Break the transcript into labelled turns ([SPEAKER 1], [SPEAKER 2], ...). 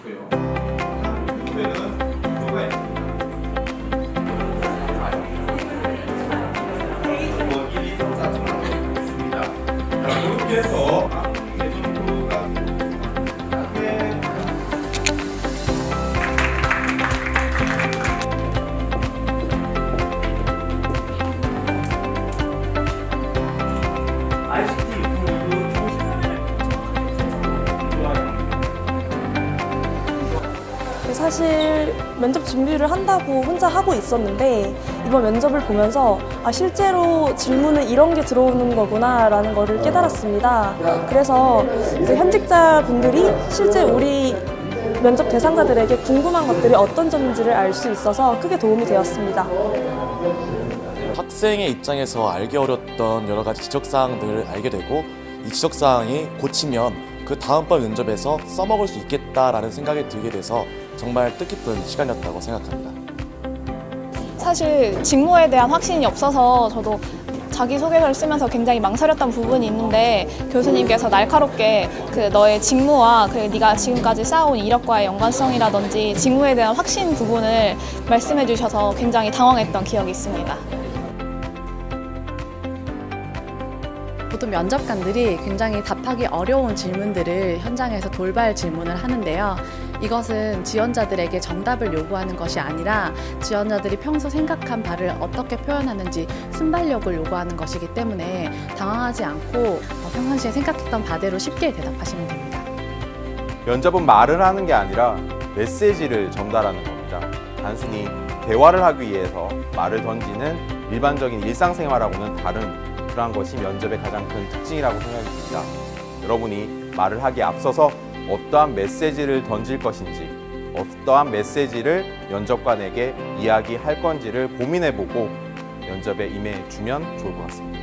[SPEAKER 1] 있고요. 후배는 표가 있습니다. 뭐 1, 2, 3, 4, 5 있습니다. 자, 그렇게 해서 대중표가 나
[SPEAKER 2] 사실 면접 준비를 한다고 혼자 하고 있었는데 이번 면접을 보면서 아 실제로 질문은 이런 게 들어오는 거구나라는 거를 깨달았습니다. 그래서 이제 현직자 분들이 실제 우리 면접 대상자들에게 궁금한 것들이 어떤 점인지를 알 수 있어서 크게 도움이 되었습니다.
[SPEAKER 3] 학생의 입장에서 알기 어렸던 여러 가지 지적사항들을 알게 되고 이 지적사항이 고치면 그 다음번 면접에서 써먹을 수 있겠다라는 생각이 들게 돼서 정말 뜻깊은 시간이었다고 생각합니다.
[SPEAKER 4] 사실 직무에 대한 확신이 없어서 저도 자기소개서를 쓰면서 굉장히 망설였던 부분이 있는데 교수님께서 날카롭게 그 너의 직무와 그 네가 지금까지 쌓아온 이력과의 연관성이라든지 직무에 대한 확신 부분을 말씀해 주셔서 굉장히 당황했던 기억이 있습니다.
[SPEAKER 5] 보통 면접관들이 굉장히 답하기 어려운 질문들을 현장에서 돌발 질문을 하는데요. 이것은 지원자들에게 정답을 요구하는 것이 아니라 지원자들이 평소 생각한 바를 어떻게 표현하는지 순발력을 요구하는 것이기 때문에 당황하지 않고 어, 평상시에 생각했던 바대로 쉽게 대답하시면 됩니다.
[SPEAKER 6] 면접은 말을 하는 게 아니라 메시지를 전달하는 겁니다. 단순히 대화를 하기 위해서 말을 던지는 일반적인 일상생활하고는 다른 그러한 것이 면접의 가장 큰 특징이라고 생각이 듭니다. 여러분이 말을 하기에 앞서서 어떠한 메시지를 던질 것인지, 어떠한 메시지를 면접관에게 이야기할 건지를 고민해보고 면접에 임해주면 좋을 것 같습니다.